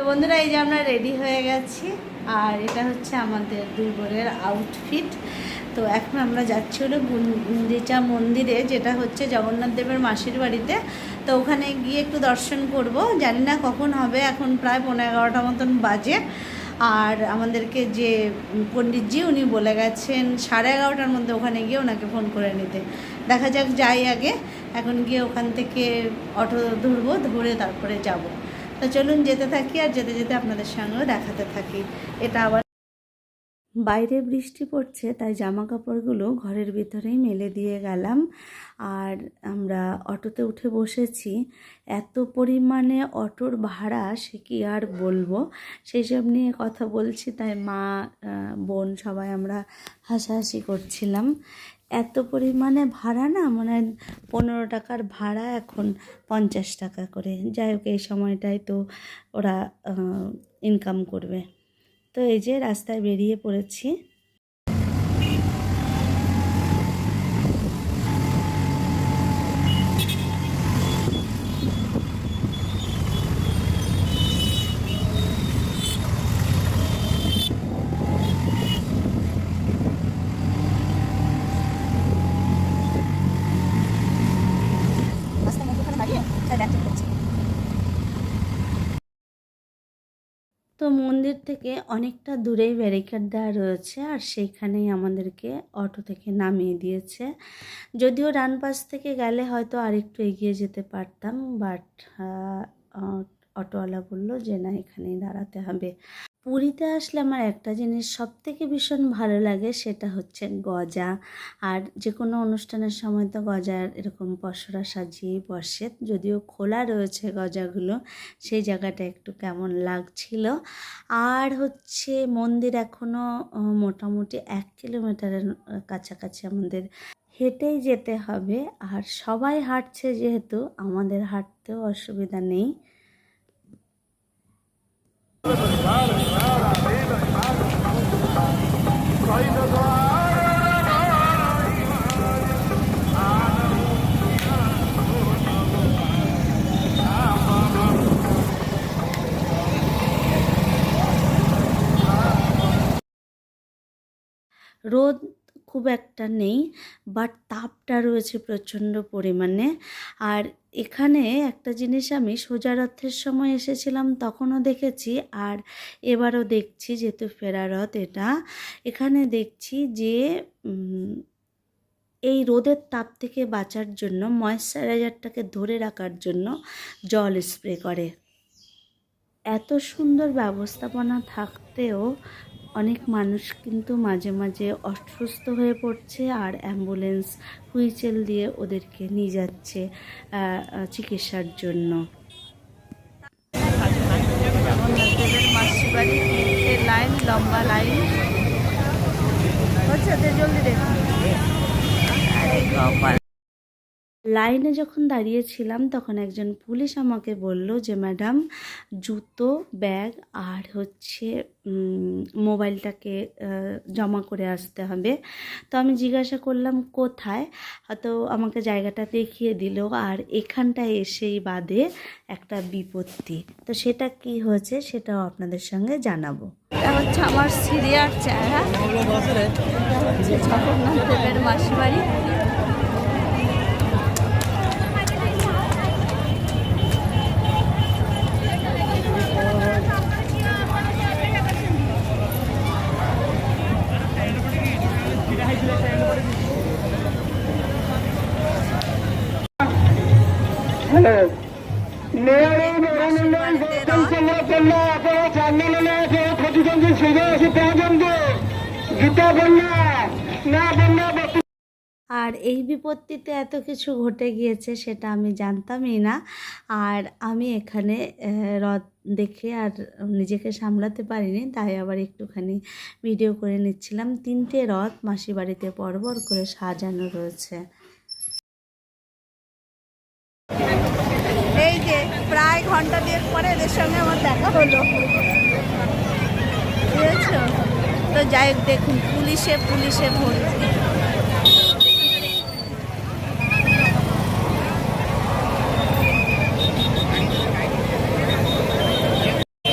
তো বন্ধুরা, এই যে আমরা রেডি হয়ে গেছি, আর এটা হচ্ছে আমাদের দুই বোনের আউটফিট তো এখন আমরা যাচ্ছি হলো গুন্ডিচা মন্দিরে, যেটা হচ্ছে জগন্নাথ দেবের মাসির বাড়িতে। তো ওখানে গিয়ে একটু দর্শন করব। জানি না কখন হবে, এখন প্রায় পনেরো এগারোটা মতন বাজে। আর আমাদেরকে যে পণ্ডিতজি, উনি বলে গেছেন, সাড়ে এগারোটার মধ্যে ওখানে গিয়ে ওনাকে ফোন করে নিতে। দেখা যাক, যাই আগে। এখন গিয়ে ওখান থেকে অটো ধরবো, ধরে তারপরে যাব। তো চলুন যেতে থাকি আর যেতে যেতে আপনাদের সঙ্গেও দেখাতে থাকি। এটা আবার বাইরে বৃষ্টি পড়ছে, তাই জামা কাপড়গুলো ঘরের ভিতরেই মেলে দিয়ে গেলাম। আর আমরা অটোতে উঠে বসেছি। এত পরিমাণে অটোর ভাড়া, সে কি আর বলব? সেই সব নিয়ে কথা বলছি, তাই মা বোন সবাই আমরা হাসাহাসি করছিলাম। এত পরিমাণে ভাড়া না? মানে পনেরো টাকার ভাড়া এখন পঞ্চাশ টাকা করে। যাই হোক, এই সময়টায় তো ওরা ইনকাম করবে। তো এই যে রাস্তায় বেরিয়ে পড়েছি তো মন্দির থেকে অনেকটা দূরেই ব্যারিকেড দেওয়া রয়েছে আর সেইখানেই আমাদেরকে অটো থেকে নামিয়ে দিয়েছে। যদিও ডান পাশ থেকে গেলে হয়তো আরেকটু এগিয়ে যেতে পারতাম, বাট অটোওয়ালা বলল যে না, এখানেই দাঁড়াতে হবে। পুরীতে আসলে আমার একটা জিনিস সব থেকে ভীষণ ভালো লাগে সেটা হচ্ছে গজা। আর যে কোনো অনুষ্ঠানের সময় তো গজার এরকম পসরা সাজিয়েই বসে, যদিও খোলা রয়েছে গজাগুলো, সেই জায়গাটা একটু কেমন লাগছিল। আর হচ্ছে মন্দির এখনও মোটামুটি এক কিলোমিটারের কাছাকাছি আমাদের হেঁটেই যেতে হবে। আর সবাই হাঁটছে যেহেতু, আমাদের হাঁটতেও অসুবিধা নেই। রোদ খুব একটা নেই বাট তাপটা রয়েছে প্রচণ্ড পরিমাণে। আর এখানে একটা জিনিস আমি সোজা রথের সময় এসেছিলাম তখনও দেখেছি, আর এবারও দেখছি যেহেতু ফেরা রথ এটা। এখানে দেখছি যে এই রোদের তাপ থেকে বাঁচার জন্য ময়েশ্চারাইজারটাকে ধরে রাখার জন্য জল স্প্রে করে। এত সুন্দর ব্যবস্থাপনা থাকতেও অনেক মানুষ কিন্তু মাঝে মাঝে অসুস্থ হয়ে পড়ছে আর অ্যাম্বুলেন্স হুইচেল দিয়ে ওদেরকে নিয়ে যাচ্ছে চিকিৎসার জন্য। লাইন লম্বা লাইন হচ্ছে জলদি দেখুন লাইনে যখন দাঁড়িয়েছিলাম তখন একজন পুলিশ আমাকে বলল যে ম্যাডাম জুতো ব্যাগ আর হচ্ছে মোবাইলটাকে জমা করে আসতে হবে। তো আমি জিজ্ঞাসা করলাম কোথায়? হয়তো আমাকে জায়গাটা দেখিয়ে দিল আর এখানটায় এসেই বাদে একটা বিপত্তি। তো সেটা কি হয়েছে সেটাও আপনাদের সঙ্গে জানাব। এটা হচ্ছে আমার সিরিয়ার চেহারা। হচ্ছে জগন্নাথ দেবের মাসি আছে প্রতিদ্বন্দ্বী সোজা এসে পর্যন্ত গীতা বন্যা না বন্যা আর এই বিপত্তিতে এত কিছু ঘটে গিয়েছে সেটা আমি জানতামই না। আর আমি এখানে রথ দেখে আর নিজেকে সামলাতে পারিনি, তাই আবার একটুখানি ভিডিও করে নিচ্ছিলাম। তিনটে রথ মাসি বাড়িতে পরপর করে সাজানো রয়েছে। এই যে প্রায় ঘণ্টা দেড় পরে এদের সঙ্গে আমার দেখা হলো। বুঝেছ? তো যাই হোক, দেখুন, পুলিশে পুলিশে ভর্তি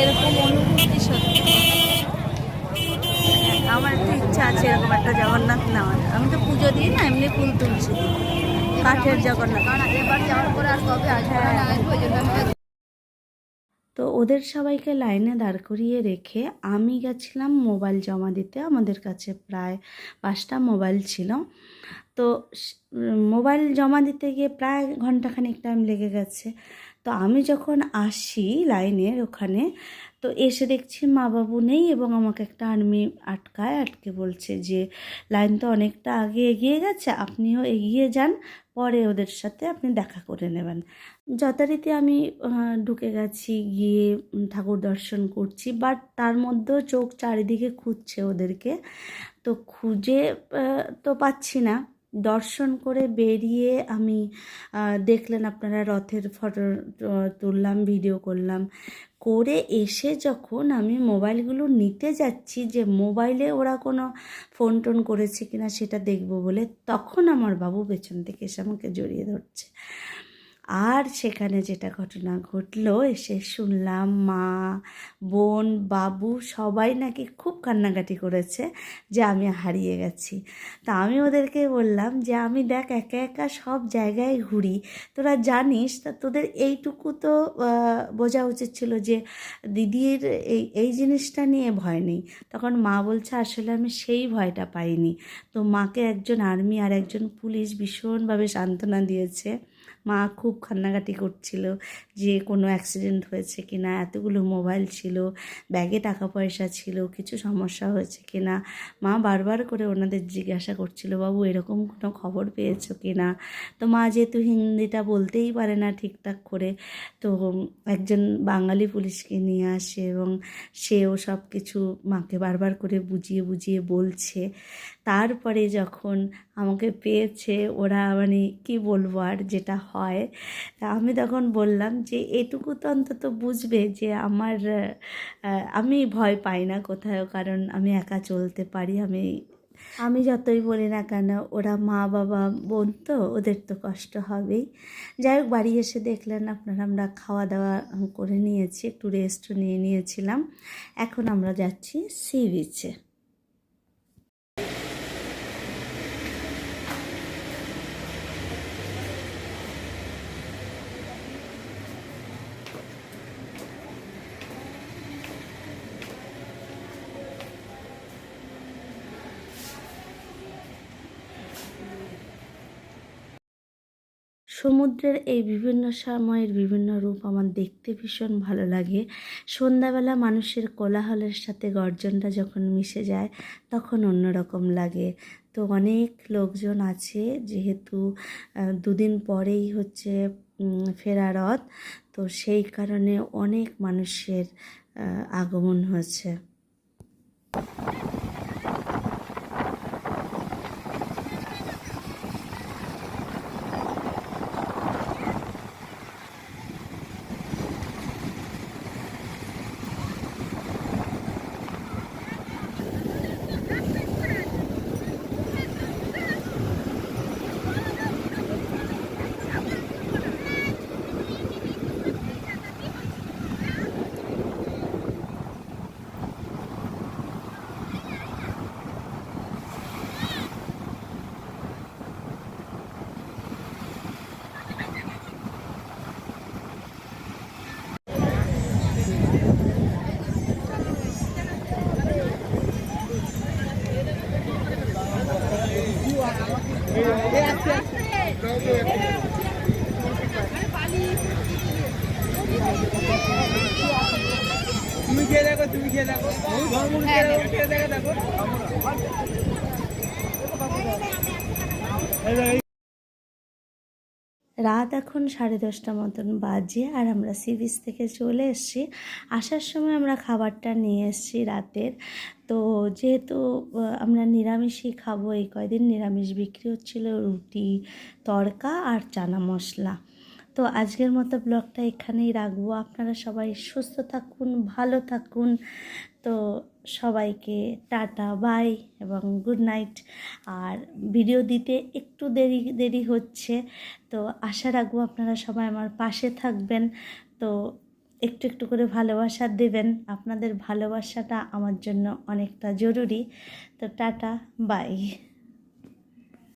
এরকম আছে এরকম একটা জগন্নাথ নেওয়ার। আমি তো পুজো দিই না, এমনি ফুল তুলছি। কাঠের জগন্নাথ। আমি তো ওদের সবাইকে লাইনে দাঁড় করিয়ে রেখে আমি গেছিলাম মোবাইল জমা দিতে। আমাদের কাছে প্রায় পাঁচটা মোবাইল ছিল। তো মোবাইল জমা দিতে গিয়ে প্রায় ঘন্টাখানেক টাইম লেগে গেছে। তো আমি যখন আসি লাইনের ওখানে, তো এসে দেখছি মা বাবু নেই এবং আমাকে একটা আর্মি আটকায়, আটকে বলছে যে, লাইন তো অনেকটা আগে এগিয়ে গেছে, আপনিও এগিয়ে যান, পরে ওদের সাথে আপনি দেখা করে নেবেন। যথারীতি আমি ঢুকে গেছি, গিয়ে ঠাকুর দর্শন করছি, বাট তার মধ্যেও চোখ চারিদিকে খুঁজছে ওদেরকে। তো খুঁজে তো পাচ্ছি না। দর্শন করে বেরিয়ে আমি দেখলেন আপনারা রথের ফটো তুললাম ভিডিও করলাম। করে এসে যখন আমি মোবাইলগুলো নিতে যাচ্ছি যে মোবাইলে ওরা কোনো ফোন টোন করেছে কিনা সেটা দেখব বলে, তখন আমার বাবু পেছন থেকে এসে আমাকে জড়িয়ে ধরছে। আর সেখানে যেটা ঘটনা ঘটলো, এসে শুনলাম মা, বোন, বাবু সবাই নাকি খুব কান্নাকাটি করেছে যে আমি হারিয়ে গেছি। তা আমি ওদেরকে বললাম যে, আমি দেখ, একা একা সব জায়গায় ঘুরি। তোরা জানিস, তা তোদের এইটুকু তো বোঝা উচিত ছিল যে দিদির এই এই জিনিসটা নিয়ে ভয় নেই। তখন মা বলছে, আসলে আমি সেই ভয়টা পাইনি। তো মাকে একজন আর্মি আর একজন পুলিশ ভীষণভাবে সান্ত্বনা দিয়েছে। মা খুব কান্নাকাটি করছিল যে কোনো অ্যাক্সিডেন্ট হয়েছে কি না এতগুলো মোবাইল ছিল ব্যাগে টাকা পয়সা ছিল, কিছু সমস্যা হয়েছে কি না মা বারবার করে ওনাদের জিজ্ঞাসা করছিল, বাবু, এরকম কোনো খবর পেয়েছ কি না তো মা যেহেতু হিন্দিটা বলতেই পারে না ঠিকঠাক করে, তো একজন বাঙালি পুলিশকে নিয়ে আসে এবং সেও সব কিছু মাকে বারবার করে বুঝিয়ে বুঝিয়ে বলছে। তারপরে যখন আমাকে পেয়েছে, ওরা মানে কি বলব আর যেটা হয় আমি তখন বললাম যে, এটুকু তো অন্তত বুঝবে যে আমার আমি ভয় পাই না কোথাও কারণ আমি একা চলতে পারি, আমি আমি যতই বলি না কেন, ওরা মা, বাবা, বোন তো, ওদের তো কষ্ট হবেই। যাই হোক, বাড়ি এসে দেখলেন, আপনারা আমরা খাওয়া দাওয়া করে নিয়েছি, একটু রেস্টও নিয়ে নিয়েছিলাম। এখন আমরা যাচ্ছি সি বিচে সমুদ্রের এই বিভিন্ন সময়ের বিভিন্ন রূপ আমার দেখতে ভীষণ ভালো লাগে। সন্ধ্যাবেলা মানুষের কোলাহলের সাথে গর্জনটা যখন মিশে যায় তখন অন্যরকম লাগে। তো অনেক লোকজন আছে যেহেতু দুদিন পরেই হচ্ছে উম, ফেরা রথ তো সেই কারণে অনেক মানুষের আগমন হয়েছে। তুমি খেয়ে দেখো দেখো রাত এখন সাড়ে দশটা মতন বাজে আর আমরা সি বিচ থেকে চলে এসেছি। আসার সময় আমরা খাবারটা নিয়ে এসেছি রাতের। তো যেহেতু আমরা নিরামিষই খাব, এই কয়দিন নিরামিষ বিক্রি হচ্ছিল রুটি তড়কা আর চানা মশলা। তো আজকের মতো ব্লগটা এখানেই রাখব। আপনারা সবাই সুস্থ থাকুন, ভালো থাকুন। তো সবাইকে টাটা, বাই এবং গুড নাইট। আর ভিডিও দিতে একটু দেরি দেরি হচ্ছে। তো আশা রাখব আপনারা সবাই আমার পাশে থাকবেন। তো একটু একটু করে ভালোবাসা দেবেন। আপনাদের ভালোবাসাটা আমার জন্য অনেকটা জরুরি। তো টাটা, বাই।